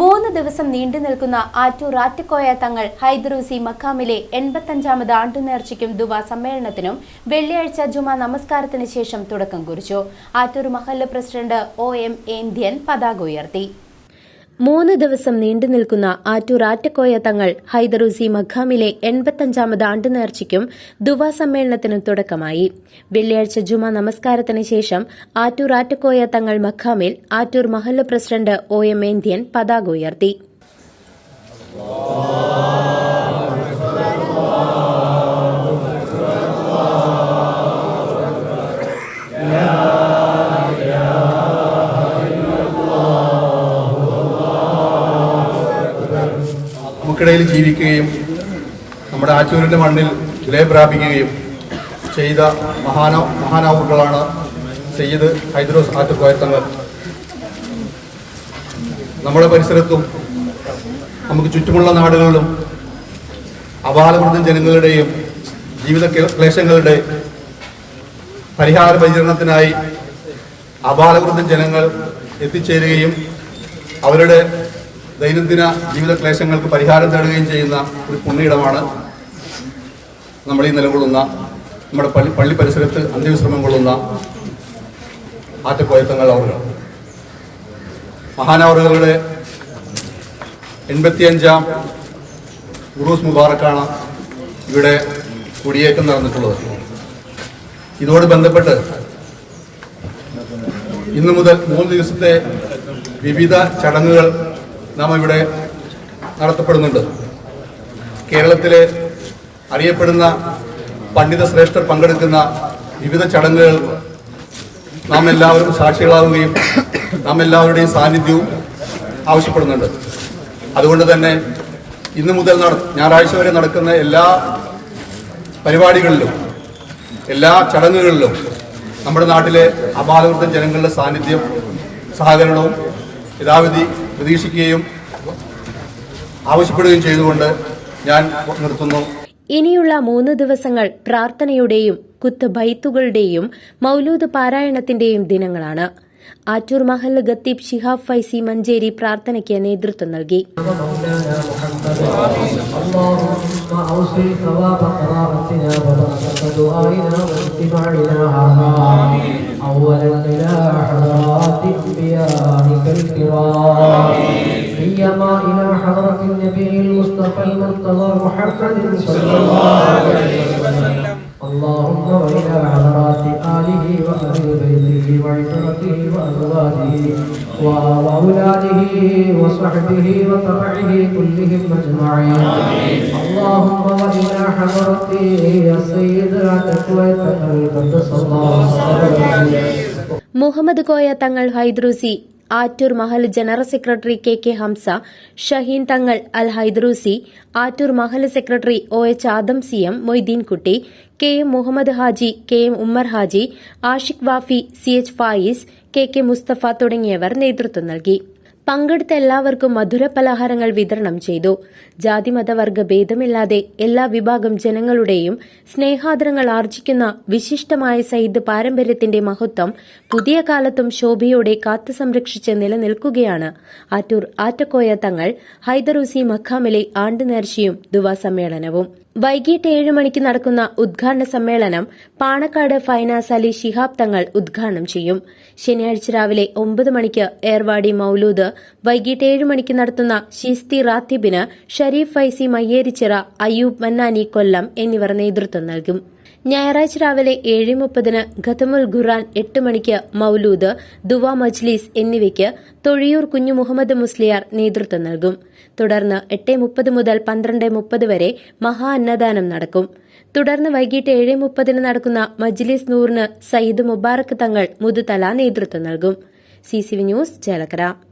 മൂന്ന് ദിവസം നീണ്ടു നിൽക്കുന്ന ആറ്റൂർ ആറ്റക്കോയ തങ്ങൾ ഹൈദ്രൂസി മക്കാമിലെ എൺപത്തഞ്ചാമത് ആണ്ടുനേർച്ചയ്ക്കും ദുവ സമ്മേളനത്തിനും വെള്ളിയാഴ്ച ജുമാ നമസ്കാരത്തിന് ശേഷം തുടക്കം കുറിച്ചു. ആറ്റൂർ മഹല്ല് പ്രസിഡന്റ് ഒ എം ഏന്ത്യൻ പതാക ഉയർത്തി. മൂന്ന് ദിവസം നീണ്ടു നിൽക്കുന്ന ആറ്റൂർ ആറ്റക്കോയ തങ്ങൾ ഹൈദറൂസി മഖാമിലെ എൺപത്തഞ്ചാമത് ആണ്ടുനേർച്ചയ്ക്കും ദുവാ സമ്മേളനത്തിനും തുടക്കമായി. വെള്ളിയാഴ്ച ജുമാ നമസ്കാരത്തിന് ശേഷം ആറ്റൂർ ആറ്റക്കോയ തങ്ങൾ മഖാമിൽ ആറ്റൂർ മഹല്ല പ്രസിഡന്റ് ഒ എം ഏന്ത്യൻ പതാക ഉയർത്തി. നമുക്കിടയിൽ ജീവിക്കുകയും നമ്മുടെ ആറ്റൂരിന്റെ മണ്ണിൽ ലയപ്രാപിക്കുകയും പ്രാപിക്കുകയും ചെയ്ത മഹാന മഹാനാവുകളാണ് സയ്യിദ് ഹൈദ്രോസ് ആറ്റുകോയത്തങ്ങൾ നമ്മുടെ പരിസരത്തും നമുക്ക് ചുറ്റുമുള്ള നാടുകളിലും അപാലവൃദ്ധം ജനങ്ങളുടെയും ജീവിത ക്ലേശങ്ങളുടെ പരിഹാര പരിചരണത്തിനായി അപാലവൃദ്ധം ജനങ്ങൾ എത്തിച്ചേരുകയും അവരുടെ ദൈനംദിന ജീവിത ക്ലേശങ്ങൾക്ക് പരിഹാരം തേടുകയും ചെയ്യുന്ന ഒരു പുണ്യയിടമാണ് നമ്മൾ ഈ നിലകൊള്ളുന്ന നമ്മുടെ പള്ളി പള്ളി പരിസരത്ത് അന്ത്യവിശ്രമം കൊള്ളുന്ന ആറ്റക്കോയത്തങ്ങൾ അവറുകൾ മഹാനവറുകളുടെ എൺപത്തിയഞ്ചാം ഉറൂസ് മുബാറക്കാണ് ഇവിടെ കുടിയേറ്റം നടന്നിട്ടുള്ളത്. ഇതോട് ബന്ധപ്പെട്ട് ഇന്നു മുതൽ മൂന്ന് ദിവസത്തെ വിവിധ ചടങ്ങുകൾ നാം ഇവിടെ നടത്തപ്പെടുന്നുണ്ട്. കേരളത്തിലെ അറിയപ്പെടുന്ന പണ്ഡിത ശ്രേഷ്ഠർ പങ്കെടുക്കുന്ന വിവിധ ചടങ്ങുകൾ നാം എല്ലാവരും സാക്ഷികളാവുകയും നാം എല്ലാവരുടെയും സാന്നിധ്യവും ആവശ്യപ്പെടുന്നുണ്ട്. അതുകൊണ്ട് തന്നെ ഇന്ന് മുതൽ നട ഞായറാഴ്ച വരെ നടക്കുന്ന എല്ലാ പരിപാടികളിലും എല്ലാ ചടങ്ങുകളിലും നമ്മുടെ നാട്ടിലെ അപാലവൃദ്ധ ജനങ്ങളുടെ സാന്നിധ്യം സഹകരണവും യഥാവിധി പ്രതീക്ഷിക്കുകയും ആവശ്യപ്പെടുകയും ചെയ്തുകൊണ്ട് ഞാൻ നിർത്തുന്നു. ഇനിയുള്ള മൂന്ന് ദിവസങ്ങൾ പ്രാർത്ഥനയുടെയും കുത്തുബൈത്തുകളുടെയും മൗലൂദ് പാരായണത്തിന്റെയും ദിനങ്ങളാണ്. ആറ്റൂർ മഹൽ ഗത്തീബ് ഷിഹാബ് ഫൈസി മഞ്ചേരി പ്രാർത്ഥനയ്ക്ക് നേതൃത്വം നൽകി. المصطفى المرتضى محمد صلى الله عليه وسلم اللهم والى حضرات اله واهل بيته وعترته وازواجه واولاده وصحبه وتبعه كلهم اجمعين اللهم والى حضرة السيد تقوى قدس الله سره Muhammad Koya Thangal Hydrusi Attur Mahal general secretary K K Hamza Shaheen Thangal Al Haidrusi Attur Mahal secretary O H Adam C M Moideenkutty K M Muhammad Haji K M Ummer Haji Ashiq Wafi C H Fayis K K Musthafa തുടങ്ങിയവർ നേതൃത്വം നൽകി. പങ്കെടുത്ത എല്ലാവർക്കും മധുര പലഹാരങ്ങൾ വിതരണം ചെയ്തു. ജാതിമതവർഗ ഭേദമില്ലാതെ എല്ലാ വിഭാഗം ജനങ്ങളുടെയും സ്നേഹാദരങ്ങൾ ആർജിക്കുന്ന വിശിഷ്ടമായ സയ്യിദ് പാരമ്പര്യത്തിന്റെ മഹത്വം പുതിയ കാലത്തും ശോഭയോടെ കാത്തു സംരക്ഷിച്ച് നിലനിൽക്കുകയാണ്. ആറ്റൂർ ആറ്റക്കോയ തങ്ങൾ ഹൈദറൂസി മഖാമിലെ ആണ്ടുനേർച്ചയും ദുവാ സമ്മേളനവും. വൈകിട്ട് ഏഴ് മണിക്ക് നടക്കുന്ന ഉദ്ഘാടന സമ്മേളനം പാണക്കാട് ഫൈനാസ് അലി ശിഹാബ് തങ്ങൾ ഉദ്ഘാടനം ചെയ്യും. ശനിയാഴ്ച രാവിലെ ഒമ്പത് മണിക്ക് ഏർവാടി മൌലൂദ് വൈകിട്ട് ഏഴ് മണിക്ക് നടത്തുന്ന ഷിസ്തി റാത്തിബിന് ഷരീഫ് ഫൈസി മയ്യേരിച്ചിറ അയ്യൂബ് മന്നാനി കൊല്ലം എന്നിവർ നേതൃത്വം നൽകും. ഞായറാഴ്ച രാവിലെ ഏഴ് മുപ്പതിന് ഖത്തമുൽ ഖുറാൻ എട്ട് മണിക്ക് മൌലൂദ് ദുവ മജ്ലീസ് എന്നിവയ്ക്ക് തൊഴിയൂർ കുഞ്ഞു മുഹമ്മദ് മുസ്ലിയാർ നേതൃത്വം നൽകും. തുടർന്ന് എട്ട് മുപ്പത് മുതൽ പന്ത്രണ്ട് മുപ്പത് വരെ മഹാ അന്നദാനം നടക്കും. തുടർന്ന് വൈകിട്ട് ഏഴ് മുപ്പതിന് നടക്കുന്ന മജ്ലിസ് നൂറിന് സയ്യിദ് മുബാറക് തങ്ങൾ മുതുതല നേതൃത്വം നൽകും. C news Chelakkara.